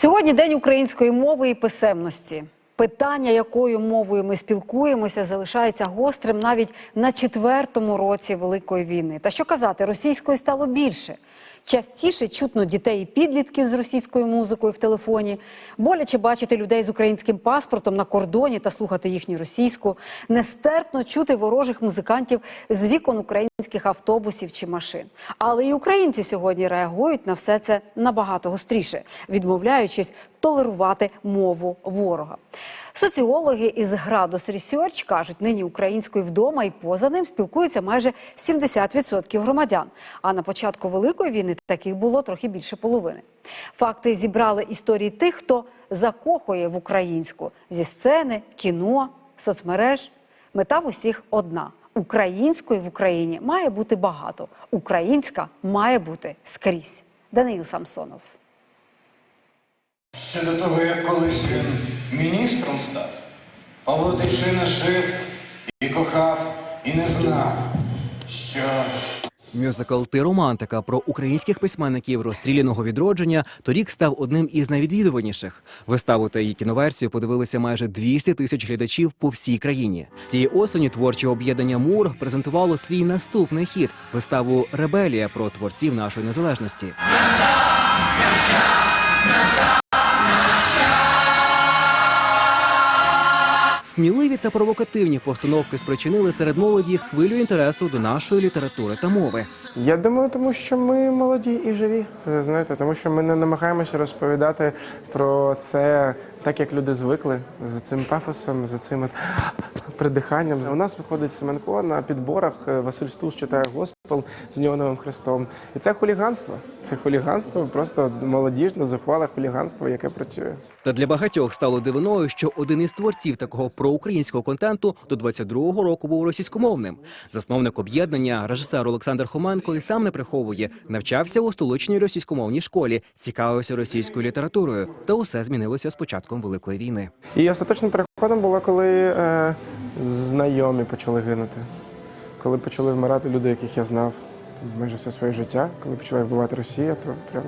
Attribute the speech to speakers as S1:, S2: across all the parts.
S1: Сьогодні день української мови і писемності. Питання, якою мовою ми спілкуємося, залишається гострим навіть на четвертому році Великої війни. Та що казати, російської стало більше. Частіше чутно дітей і підлітків з російською музикою в телефоні. Боляче бачити людей з українським паспортом на кордоні та слухати їхню російську. Нестерпно чути ворожих музикантів з вікон українських автобусів чи машин. Але і українці сьогодні реагують на все це набагато гостріше, відмовляючись толерувати мову ворога. Соціологи із Градус Research кажуть, нині українською вдома і поза ним спілкуються майже 70% громадян. А на початку Великої війни таких було трохи більше половини. Факти зібрали історії тих, хто закохує в українську зі сцени, кіно, соцмереж. Мета в усіх одна: української в Україні має бути багато. Українська має бути скрізь. Даниїл Самсонов.
S2: Ще до того, як колись він міністром став, Павло Тичина жив і кохав, і не знав, що
S3: Мюзикл Ти романтика про українських письменників розстріляного відродження торік став одним із найвідвідуваніших. Виставу та її кіноверсію подивилися майже 200 тисяч глядачів по всій країні. Цієї осені творче об'єднання Мур презентувало свій наступний хіт виставу Ребелія про творців нашої незалежності. Сміливі та провокативні постановки спричинили серед молоді хвилю інтересу до нашої літератури та мови.
S4: Я думаю, тому що ми молоді і живі. Знаєте, тому що ми не намагаємося розповідати про це так, як люди звикли, з цим пафосом, з цим придиханням. У нас виходить Семенко на підборах. е, Василь Стус читає госпел з Неоновим Христом. І це хуліганство. Це хуліганство, просто молодіжне, зухвале хуліганство, яке працює.
S3: Та для багатьох стало дивиною, що один із творців такого проукраїнського контенту до 22-го року був російськомовним. Засновник об'єднання, режисер Олександр Хоменко і сам не приховує, навчався у столичній російськомовній школі, цікавився російською літературою. Та усе змінилося з початком великої війни.
S4: І остаточним переходом було, коли е, знайомі почали гинути, коли почали вмирати люди, яких я знав майже все своє життя, коли почала вбивати Росія, то прям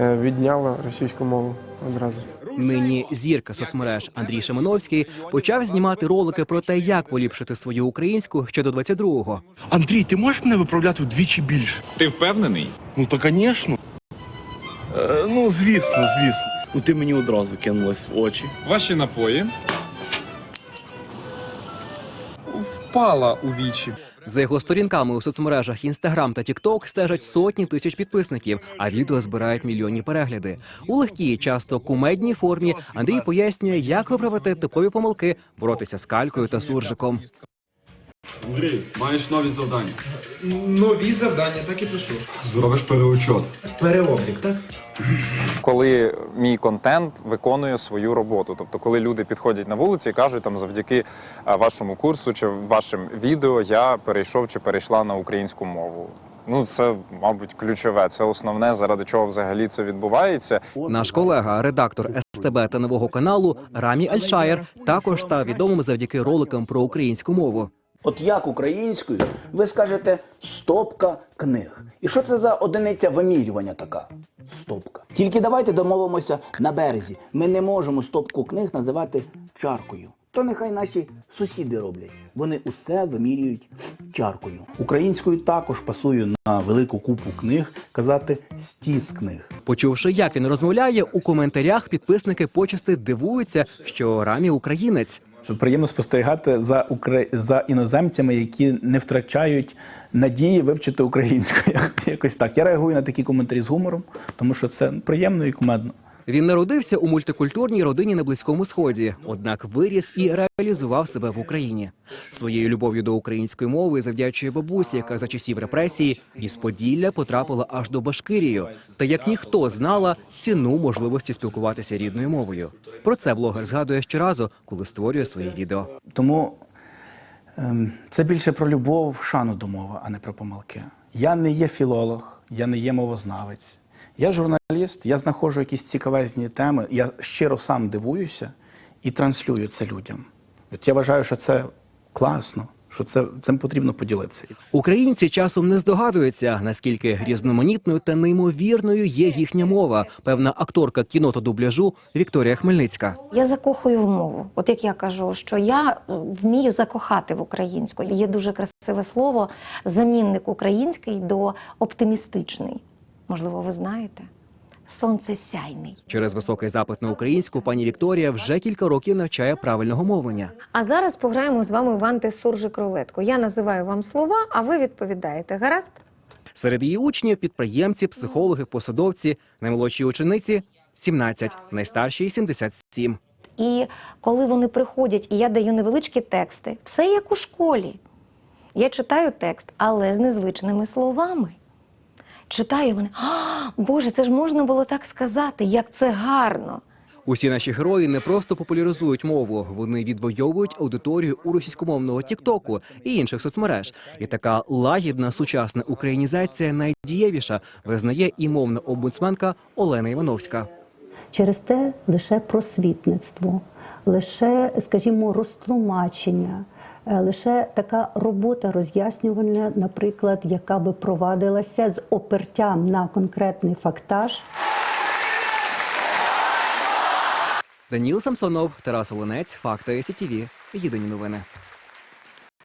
S4: е, відняла російську мову одразу.
S3: Нині зірка соцмереж Андрій Шимановський почав знімати ролики про те, як поліпшити свою українську ще до 22-го.
S5: Андрій, ти можеш мене виправляти вдвічі більше?
S6: Ти впевнений?
S5: Ну то звісно. Е, ну, звісно, звісно.
S7: Ну ти мені одразу кинулась в очі.
S6: Ваші напої. Впала у вічі.
S3: За його сторінками у соцмережах Instagram та TikTok стежать сотні тисяч підписників, а відео збирають мільйонні перегляди. У легкій, часто кумедній формі Андрій пояснює, як виправити типові помилки, боротися з калькою та суржиком.
S6: Андрій, маєш нові завдання.
S8: Нові завдання, так і пишу.
S6: Зробиш переучот.
S8: Переоблік, так?
S9: коли мій контент виконує свою роботу. Тобто, коли люди підходять на вулиці і кажуть, там завдяки вашому курсу чи вашим відео я перейшов чи перейшла на українську мову. Ну, це, мабуть, ключове. Це основне, заради чого взагалі це відбувається.
S3: Наш колега, редактор СТБ та нового каналу Рамі Альшаєр, також став відомим завдяки роликам про українську мову.
S10: От як українською ви скажете стопка книг. І що це за одиниця вимірювання така? Стопка. Тільки давайте домовимося на березі. Ми не можемо стопку книг називати чаркою. То нехай наші сусіди роблять. Вони усе вимірюють чаркою. Українською також пасую на велику купу книг казати стіс книг.
S3: Почувши, як він розмовляє, у коментарях підписники почасти дивуються, що Рамі українець.
S11: Приємно спостерігати за укра... за іноземцями, які не втрачають надії вивчити українську. Як- Якось так. Я реагую на такі коментарі з гумором, тому що це приємно і кумедно.
S3: Він народився у мультикультурній родині на близькому сході, однак виріс і реалізував себе в Україні. Своєю любов'ю до української мови завдячує бабусі, яка за часів репресії із Поділля потрапила аж до Башкирію, та як ніхто знала ціну можливості спілкуватися рідною мовою. Про це блогер згадує щоразу, коли створює свої відео.
S11: Тому ем, це більше про любов, шану до мови, а не про помилки. Я не є філолог, я не є мовознавець. Я журналіст, я знаходжу якісь цікавезні теми, я щиро сам дивуюся і транслюю це людям. От я вважаю, що це класно. що це цим потрібно поділитися.
S3: Українці часом не здогадуються, наскільки різноманітною та неймовірною є їхня мова. Певна акторка кіно та дубляжу Вікторія Хмельницька.
S12: Я закохую в мову. От як я кажу, що я е, вмію закохати в українську. Є дуже красиве слово замінник український до оптимістичний. Можливо, ви знаєте? Сонцесяйний.
S3: Через високий запит на українську пані Вікторія вже кілька років навчає правильного мовлення.
S12: А зараз пограємо з вами в антисуржик рулетку. Я називаю вам слова, а ви відповідаєте. Гаразд?
S3: Серед її учнів підприємці, психологи, посадовці, наймолодші учениці 17, найстарші 77.
S12: І коли вони приходять, і я даю невеличкі тексти, все як у школі. Я читаю текст, але з незвичними словами. Читаю вони, а, Боже, це ж можна було так сказати, як це гарно.
S3: Усі наші герої не просто популяризують мову, вони відвоюють аудиторію у російськомовного Тіктоку і інших соцмереж. І така лагідна сучасна українізація найдієвіша визнає і мовна омбудсменка Олена Івановська.
S13: Через те лише просвітництво, лише, скажімо, розтлумачення, лише така робота роз'яснювальна, наприклад, яка би провадилася з опертям на конкретний фактаж.
S3: Даніл Самсонов, Тарас Олонець, Факти СІТІВІ. Єдині новини.